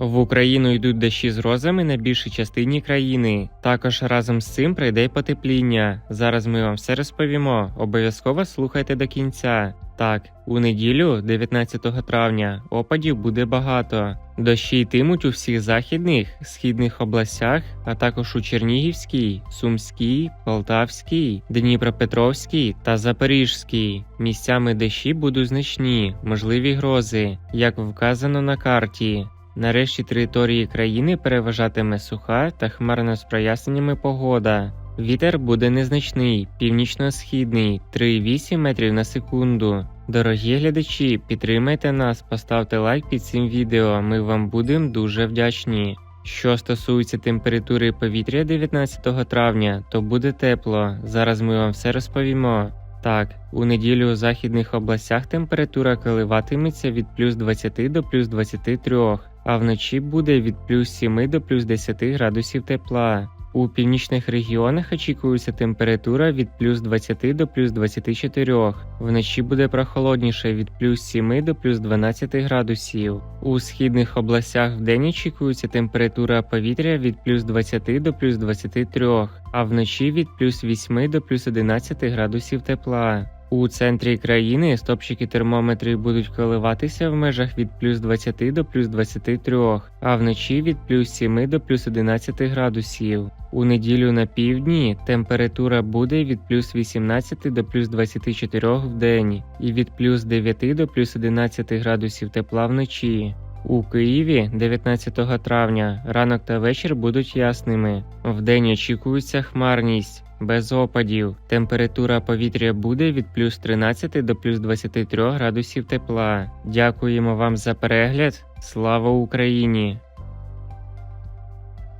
В Україну йдуть дощі з грозами на більшій частині країни. Також разом з цим прийде й потепління. Зараз ми вам все розповімо. Обов'язково слухайте до кінця. Так, у неділю, 19 травня, опадів буде багато. Дощі йтимуть у всіх західних, східних областях, а також у Чернігівській, Сумській, Полтавській, Дніпропетровській та Запорізькій. Місцями дощі будуть значні, можливі грози, як вказано на карті. Нарешті території країни переважатиме суха та хмарно з проясненнями погода. Вітер буде незначний, північно-східний 3,8 метрів на секунду. Дорогі глядачі, підтримайте нас, поставте лайк під цим відео. Ми вам будемо дуже вдячні. Що стосується температури повітря 19 травня, то буде тепло. Зараз ми вам все розповімо. Так, у неділю у західних областях температура коливатиметься від плюс 20 до плюс 23, а вночі буде від плюс 7 до плюс 10 градусів тепла. У північних регіонах очікується температура від плюс 20 до плюс 24. Вночі буде прохолодніше від плюс 7 до плюс 12 градусів. У східних областях вдень очікується температура повітря від плюс 20 до плюс 23, а вночі від плюс 8 до плюс 11 градусів тепла. У центрі країни стопчики термометрів будуть коливатися в межах від плюс 20 до плюс 23, а вночі від плюс 7 до плюс 11 градусів. У неділю на півдні температура буде від плюс 18 до плюс 24 в день і від плюс 9 до плюс 11 градусів тепла вночі. У Києві 19 травня ранок та вечір будуть ясними. Вдень очікується хмарність. Без опадів. Температура повітря буде від плюс 13 до плюс 23 градусів тепла. Дякуємо вам за перегляд. Слава Україні!